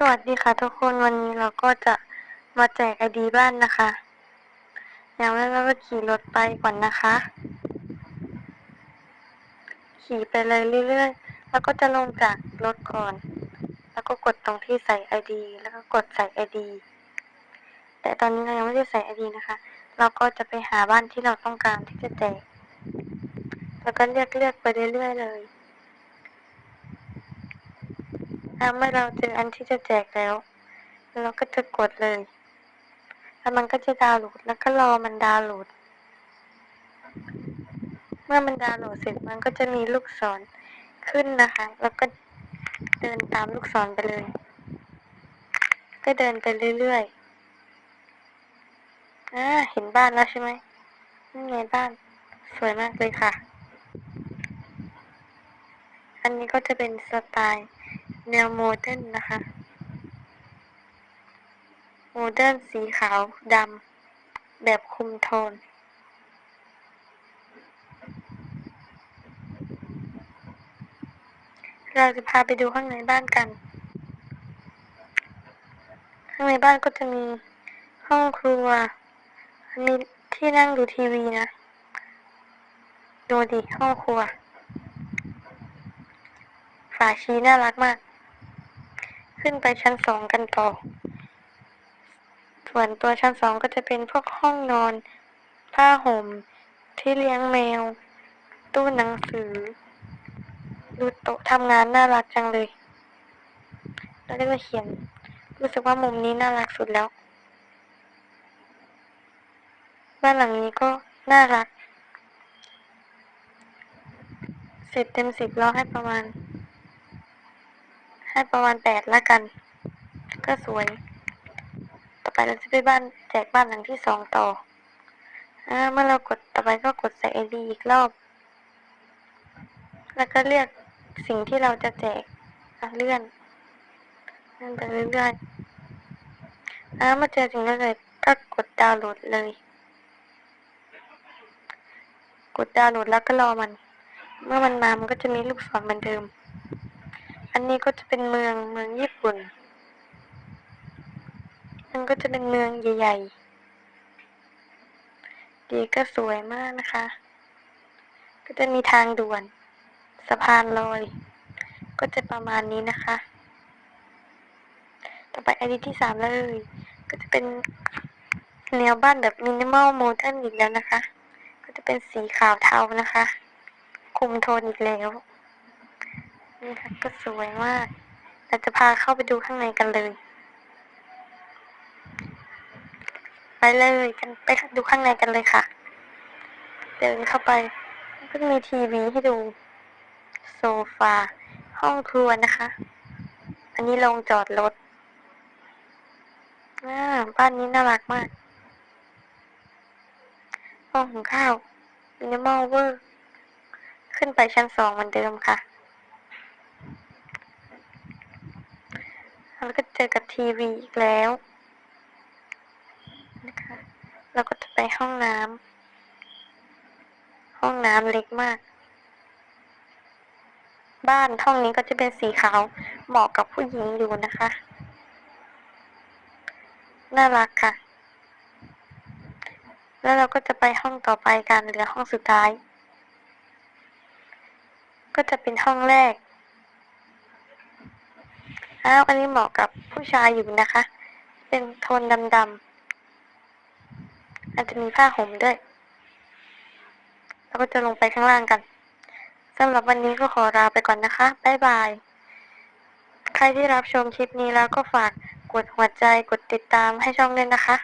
สวัสดีค่ะทุกคนวันนี้เราก็จะมาแจกไอดีบ้านนะคะอย่างแรกเราก็ขี่รถไปก่อนนะคะ ขี่ไปเลยเรื่อยๆ แล้วก็จะลงจากรถก่อน แล้วก็กดตรงที่ใส่ไอดีแล้วก็กดใส่ไอดีแต่ตอนนี้เรายังไม่ได้ใส่ไอดีนะคะ เราก็จะไปหาบ้านที่เราต้องการที่จะแจกแล้วก็เลือกเลือกไปเรื่อยๆเลย ถ้าเมื่อเราเจออันที่จะแจกแล้ว เราก็จะกดเลย แล้วมันก็จะดาวน์โหลด แล้วก็รอมันดาวน์โหลด เมื่อมันดาวน์โหลดเสร็จมันก็จะมีลูกศรขึ้นนะคะ แล้วก็เดินตามลูกศรไปเลย ก็เดินไปเรื่อยๆอ่าเห็นบ้านแล้วใช่ไหมนี่ไงบ้าน สวยมากเลยค่ะ อันนี้ก็จะเป็นสไตล์ แนวโมเดิร์นนะคะ โมเดิร์นสีขาวดำแบบคุมโทน เราจะพาไปดูข้างในบ้านกัน ข้างในบ้านก็จะมีห้องครัว มีที่นั่งดูทีวีนะ ดูดิห้องครัวฝาชีน่ารักมาก ขึ้นไปชั้นสองกันต่อ ส่วนตัวชั้นสองก็จะเป็นพวกห้องนอน ผ้าห่ม ที่เลี้ยงแมว ตู้หนังสือ ดูโต๊ะทำงานน่ารักจังเลย แล้วก็จะเขียน รู้สึกว่ามุมนี้น่ารักสุดแล้ว บ้านหลังนี้ก็น่ารักสิบเต็มสิบเราให้ประมาณ ให้ประมาณแปดละกัน ก็สวย ต่อไปเราจะไปบ้านแจกบ้านหลังที่สองต่ออเมื่อเรากดต่อไปก็กดใส่ไอดีอีกรอบ แล้วก็เลือกสิ่งที่เราจะแจกเลื่อนเลื่อนไปเรื่อยๆอ่ามาเจอสิ่งนั้นเลยก็กดดาวน์โหลดเลย กดดาวน์โหลดแล้วก็รอมัน เมื่อมันมามันก็จะมีลูกศรเหมือนเดิม อันนี้ก็จะเป็นเมืองเมืองญี่ปุ่น มันก็จะเป็นเมืองใหญ่ๆ ดีก็สวยมากนะคะ ก็จะมีทางด่วนสะพานลอย ก็จะประมาณนี้นะคะ ต่อไปไอดีที่สามเลย ก็จะเป็นแนวบ้านแบบมินิมอลโมเดิร์นอีกแล้วนะคะ ก็จะเป็นสีขาวเทานะคะ คุมโทนอีกแล้ว นี่ค่ะก็สวยมาก เราจะพาเข้าไปดูข้างในกันเลย ไปเลยกันไปดูข้างในกันเลยค่ะ เดินเข้าไป ก็มีทีวีให้ดู โซฟา ห้องครัวนะคะ อันนี้ลงจอดรถบ้านนี้น่ารักมากห้องหุงข้าวมินิมอลเวอร์ ขึ้นไปชั้นสองเหมือนเดิมค่ะ แล้วก็เจอกับทีวีอีกแล้วนะคะเราก็จะไปห้องน้ำห้องน้ำเล็กมาก บ้านห้องนี้ก็จะเป็นสีขาวเหมาะกับผู้หญิงอยู่นะคะ น่ารักค่ะ แล้วเราก็จะไปห้องต่อไปกันเหลือห้องสุดท้าย ก็จะเป็นห้องแรก อ้าวอันนี้เหมาะกับผู้ชายอยู่นะคะ เป็นโทนดำๆอาจจะมีผ้าห่มด้วยแล้วก็จะลงไปข้างล่างกันสำหรับวันนี้ก็ขอลาไปก่อนนะคะ บ๊ายบาย ใครที่รับชมคลิปนี้แล้วก็ฝากกดหัวใจกดติดตามให้ช่องด้วยนะคะ